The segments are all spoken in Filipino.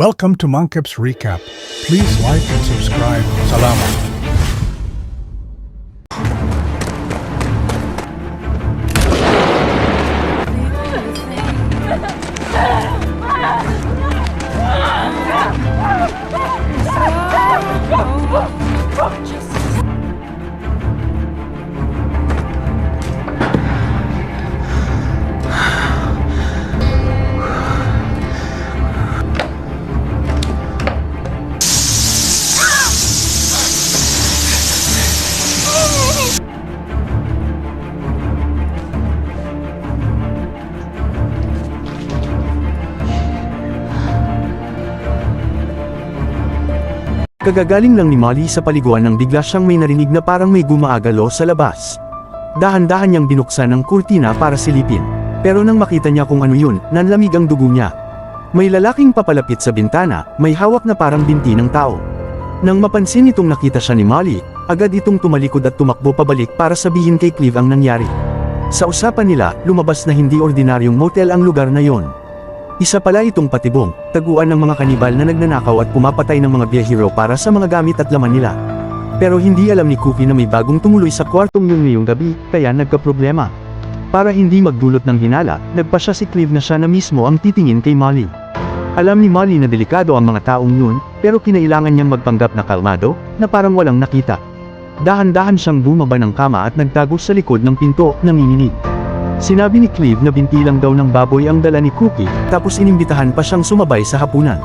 Welcome to Monkip's Recap. Please like and subscribe. Salamat. Kagagaling lang ni Molly sa paliguan nang bigla siyang may narinig na parang may gumaagalo sa labas. Dahan-dahan niyang binuksan ang kurtina para silipin. Pero nang makita niya kung ano yun, nanlamig ang dugo niya. May lalaking papalapit sa bintana, may hawak na parang binti ng tao. Nang mapansin itong nakita siya ni Molly, agad itong tumalikod at tumakbo pabalik para sabihin kay Cleve ang nangyari. Sa usapan nila, lumabas na hindi ordinaryong motel ang lugar na yon. Isa pala itong patibong, taguan ng mga kanibal na nagnanakaw at pumapatay ng mga biyahero para sa mga gamit at laman nila. Pero hindi alam ni Cookie na may bagong tumuloy sa kwartong yun ngayong gabi, kaya nagkaproblema. Para hindi magdulot ng hinala, nagpa siya si Cleve na siya na mismo ang titingin kay Molly. Alam ni Molly na delikado ang mga taong yun, pero kinailangan niyang magpanggap na kalmado, na parang walang nakita. Dahan-dahan siyang bumaba ng kama at nagtago sa likod ng pinto, nanginginig. Sinabi ni Cleve na binti lang daw ng baboy ang dala ni Cookie, tapos inimbitahan pa siyang sumabay sa hapunan.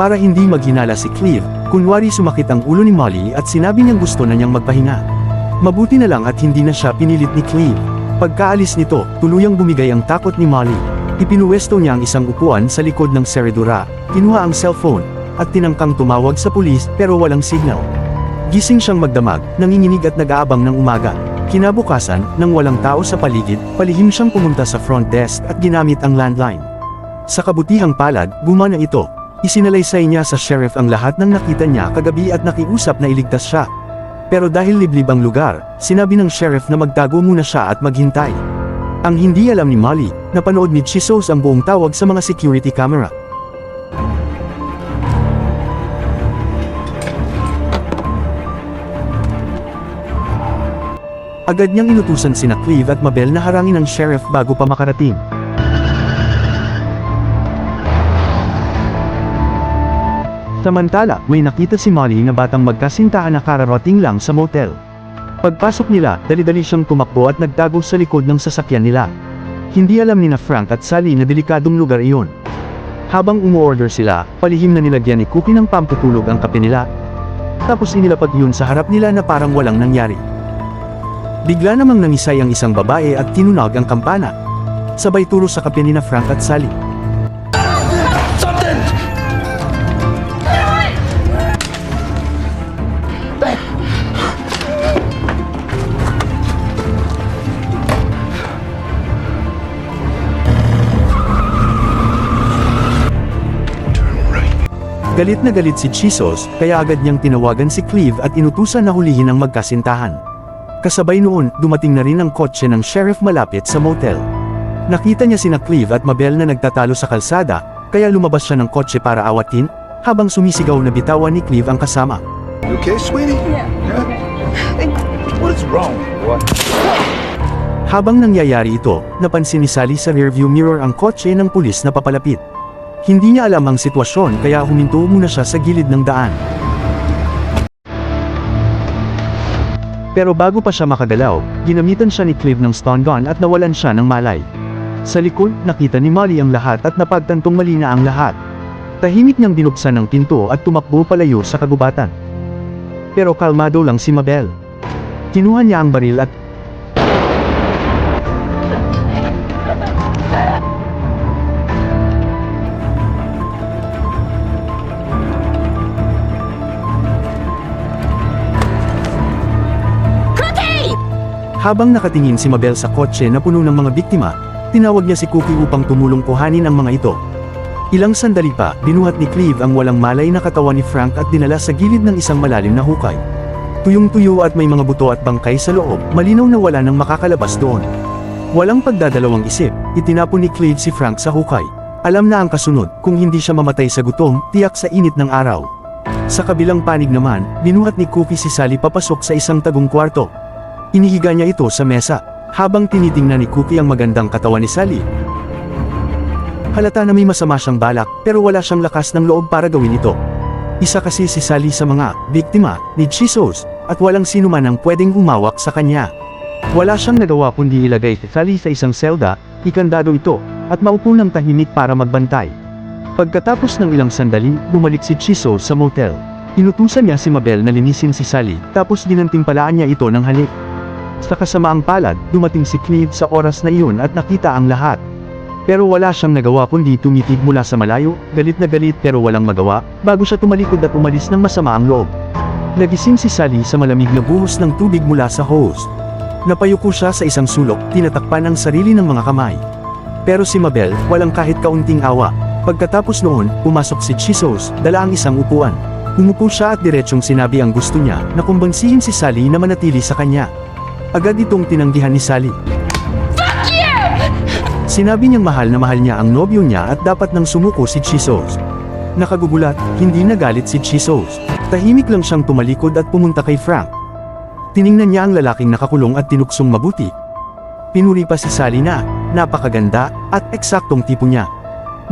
Para hindi maghinala si Cleve, kunwari sumakit ang ulo ni Molly at sinabi niyang gusto na niyang magpahinga. Mabuti na lang at hindi na siya pinilit ni Cleve. Pagkaalis nito, tuluyang bumigay ang takot ni Molly. Ipinuwesto niya ang isang upuan sa likod ng seredura, kinuha ang cellphone, at tinangkang tumawag sa pulis pero walang signal. Gising siyang magdamag, nanginginig at nag-aabang ng umaga. Kinabukasan, nang walang tao sa paligid, palihim siyang pumunta sa front desk at ginamit ang landline. Sa kabutihang palad, gumana ito. Isinalaysay niya sa sheriff ang lahat ng nakita niya kagabi at nakiusap na iligtas siya. Pero dahil liblib ang lugar, sinabi ng sheriff na magtago muna siya at maghintay. Ang hindi alam ni Molly, napanood ni Chisos ang buong tawag sa mga security camera. Agad niyang inutusan sina Cleve at Mabel na harangin ang sheriff bago pa makarating. Samantala, may nakita si Molly na batang magkasintahan na kararating lang sa motel. Pagpasok nila, dali-dali siyang tumakbo at nagtago sa likod ng sasakyan nila. Hindi alam ni na Frank at Sally na delikadong lugar iyon. Habang umuorder sila, palihim na nilagyan ni Cookie ng pamputulog ang kape nila. Tapos inilapag yun sa harap nila na parang walang nangyari. Bigla namang nangisay ang isang babae at tinunag ang kampana. Sabay turo sa kape ni na Frank at Sally. Galit na galit si Chisos, kaya agad niyang tinawagan si Cleve at inutusan na hulihin ang magkasintahan. Kasabay noon, dumating na rin ang kotse ng sheriff malapit sa motel. Nakita niya sina Cleve at Mabel na nagtatalo sa kalsada, kaya lumabas siya ng kotse para awatin, habang sumisigaw na bitawan ni Cleve ang kasama. You okay, sweetie? Yeah. Hey, what is wrong? What? Habang nangyayari ito, napansin ni Sally sa rearview mirror ang kotse ng pulis na papalapit. Hindi niya alam ang sitwasyon kaya huminto muna siya sa gilid ng daan. Pero bago pa siya makagalaw, ginamitan siya ni Clive ng stun gun at nawalan siya ng malay. Sa likod, nakita ni Molly ang lahat at napagtantong mali na ang lahat. Tahimik niyang binuksan ng pinto at tumakbo palayo sa kagubatan. Pero kalmado lang si Mabel. Kinuha niya ang baril at Habang nakatingin si Mabel sa kotse na puno ng mga biktima, tinawag niya si Cookie upang tumulong kuhanin ang mga ito. Ilang sandali pa, binuhat ni Cleve ang walang malay na katawan ni Frank at dinala sa gilid ng isang malalim na hukay. Tuyong-tuyo at may mga buto at bangkay sa loob, malinaw na wala nang makakalabas doon. Walang pagdadalawang isip, itinapon ni Cleve si Frank sa hukay. Alam na ang kasunod, kung hindi siya mamatay sa gutom, tiyak sa init ng araw. Sa kabilang panig naman, binuhat ni Cookie si Sally papasok sa isang tagong kwarto. Inihiga niya ito sa mesa, habang tinitingnan ni Cookie ang magandang katawan ni Sally. Halata na may masama siyang balak, pero wala siyang lakas ng loob para gawin ito. Isa kasi si Sally sa mga biktima ni Jesus, at walang sino man ang pwedeng umawak sa kanya. Wala siyang nagawa kundi ilagay si Sally sa isang selda, ikandado ito, at maupo ng tahimik para magbantay. Pagkatapos ng ilang sandali, bumalik si Chiso sa motel. Inutusan niya si Mabel na linisin si Sally, tapos dinantimpalaan niya ito ng halik. Sa kasamaang palad, dumating si Cleve sa oras na iyon at nakita ang lahat. Pero wala siyang nagawa kundi tumitig mula sa malayo, galit na galit pero walang magawa, bago siya tumalikod at umalis ng masama ang loob. Nagising si Sally sa malamig na buhos ng tubig mula sa hose. Napayuko siya sa isang sulok, tinatakpan ang sarili ng mga kamay. Pero si Mabel, walang kahit kaunting awa. Pagkatapos noon, pumasok si Chisos, dala ang isang upuan. Umupo siya at diretsyong sinabi ang gusto niya, na kumbangsihin si Sally na manatili sa kanya. Agad itong tinanggihan ni Sally. Sinabi niyang mahal na mahal niya ang nobyo niya at dapat nang sumuko si Chisos. Nakagugulat, hindi nagalit si Chisos. Tahimik lang siyang tumalikod at pumunta kay Frank. Tiningnan niya ang lalaking nakakulong at tinuksong mabuti. Pinuri pa si Sally na, napakaganda, at eksaktong tipo niya.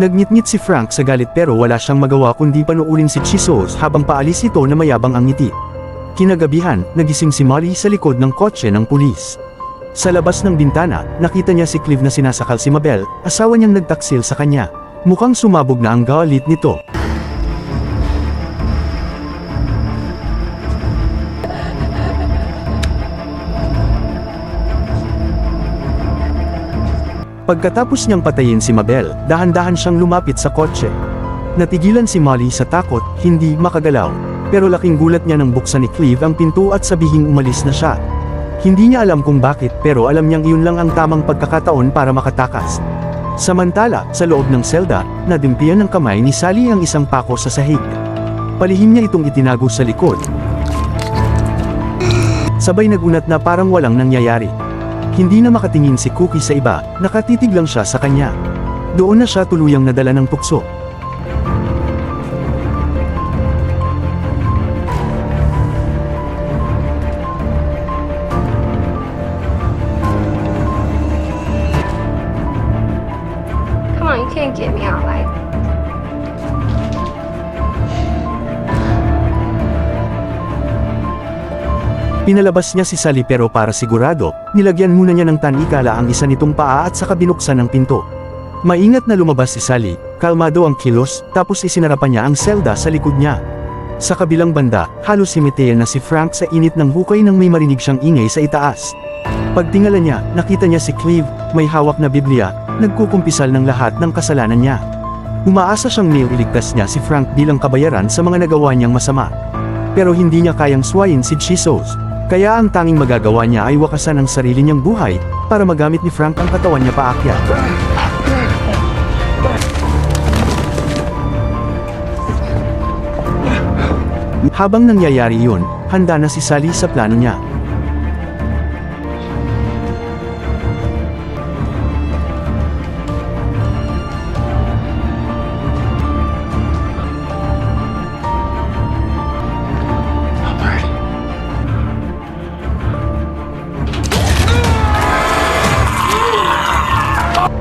Nagngit-ngit si Frank sa galit pero wala siyang magawa kundi panuurin si Chisos habang paalis ito na mayabang ang ngiti. Kinagabihan, nagising si Molly sa likod ng kotse ng pulis. Sa labas ng bintana, nakita niya si Clive na sinasakal si Mabel, asawa niyang nagtaksil sa kanya. Mukhang sumabog na ang galit nito. Pagkatapos niyang patayin si Mabel, dahan-dahan siyang lumapit sa kotse. Natigilan si Molly sa takot, hindi makagalaw. Pero laking gulat niya nang buksan ni Cleve ang pinto at sabihing umalis na siya. Hindi niya alam kung bakit pero alam niyang iyon lang ang tamang pagkakataon para makatakas. Samantala, sa loob ng selda, nadimpian ng kamay ni Sally ang isang pako sa sahig. Palihim niya itong itinago sa likod. Sabay nagunat na parang walang nangyayari. Hindi na makatingin si Cookie sa iba, nakatitig lang siya sa kanya. Doon na siya tuluyang nadala ng tukso. Pinalabas niya si Sally pero para sigurado, nilagyan muna niya ng tanikala ang isa nitong paa at saka binuksan ang pinto. Maingat na lumabas si Sally, kalmado ang kilos, tapos isinarapan niya ang selda sa likod niya. Sa kabilang banda, halos simiteya na si Frank sa init ng hukay nang may marinig siyang ingay sa itaas. Pagtingala niya, nakita niya si Cleve, may hawak na Biblia, nagkukumpisal ng lahat ng kasalanan niya. Umaasa siyang nailigtas niya si Frank bilang kabayaran sa mga nagawa niyang masama. Pero hindi niya kayang suwayin si Jesus. Kaya ang tanging magagawa niya ay wakasan ang sarili niyang buhay, para magamit ni Frank ang katawan niya paakyat. Habang nangyayari yun, handa na si Sally sa plano niya.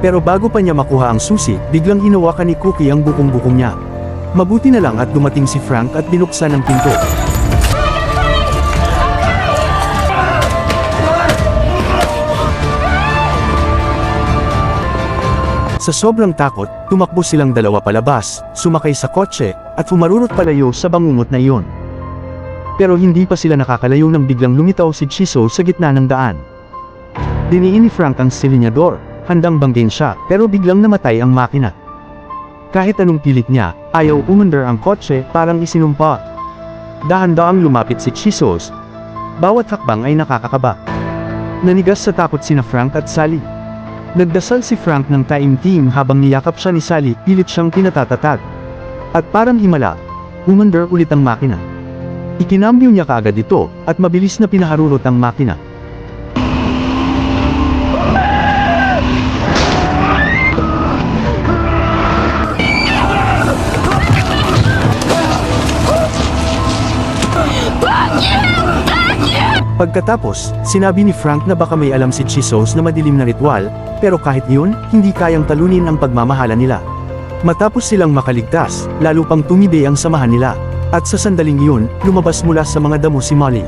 Pero bago pa niya makuha ang susi, biglang hinawakan ni Cookie ang bukong-bukong niya. Mabuti na lang at dumating si Frank at binuksan ang pinto. Sa sobrang takot, tumakbo silang dalawa palabas, sumakay sa kotse, at fumarurot palayo sa bangungot na iyon. Pero hindi pa sila nakakalayo nang biglang lumitaw si Chiso sa gitna ng daan. Diniin ni Frank ang silinyador, handang banggin siya, pero biglang namatay ang makina. Kahit anong pilit niya, ayaw umandar ang kotse parang isinumpa. Dahan-daang lumapit si Chisos. Bawat hakbang ay nakakakaba. Nanigas sa takot sina Frank at Sally. Nagdasal si Frank ng taimtim habang niyakap siya ni Sally, pilit siyang tinatatatag. At parang himala, umandar ulit ang makina. Ikinambyo niya kaagad ito, at mabilis na pinaharurot ang makina. Pagkatapos, sinabi ni Frank na baka may alam si Chisos na madilim na ritual, pero kahit yun, hindi kayang talunin ang pagmamahala nila. Matapos silang makaligtas, lalo pang tumibay ang samahan nila. At sa sandaling yun, lumabas mula sa mga damo si Molly.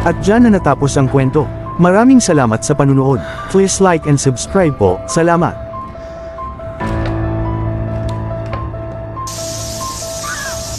At dyan na natapos ang kwento. Maraming salamat sa panunood. Please like and subscribe po. Salamat.